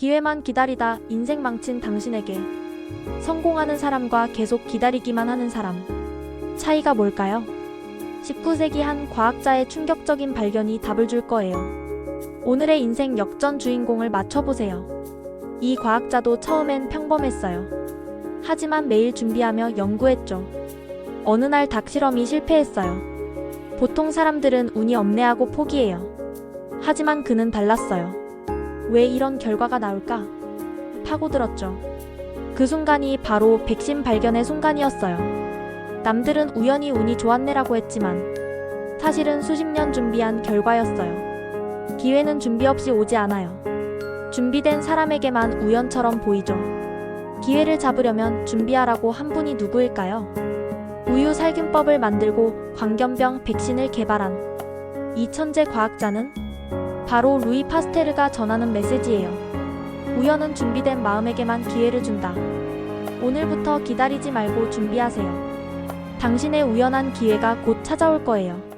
기회만 기다리다 인생 망친 당신에게 성공하는 사람과 계속 기다리기만 하는 사람. 차이가 뭘까요? 19세기 한 과학자의 충격적인 발견이 답을 줄 거예요. 오늘의 인생 역전 주인공을 맞춰보세요. 이 과학자도 처음엔 평범했어요. 하지만 매일 준비하며 연구했죠. 어느 날 닭 실험이 실패했어요. 보통 사람들은 운이 없네 하고 포기해요. 하지만 그는 달랐어요. 왜 이런 결과가 나올까? 파고들었죠. 그 순간이 바로 백신 발견의 순간이었어요. 남들은 우연히 운이 좋았네라고 했지만 사실은 수십 년 준비한 결과였어요. 기회는 준비 없이 오지 않아요. 준비된 사람에게만 우연처럼 보이죠. 기회를 잡으려면 준비하라고 한 분이 누구일까요? 우유 살균법을 만들고 광견병 백신을 개발한 이 천재 과학자는 바로 루이 파스테르가 전하는 메시지예요. 우연은 준비된 마음에게만 기회를 준다. 오늘부터 기다리지 말고 준비하세요. 당신의 우연한 기회가 곧 찾아올 거예요.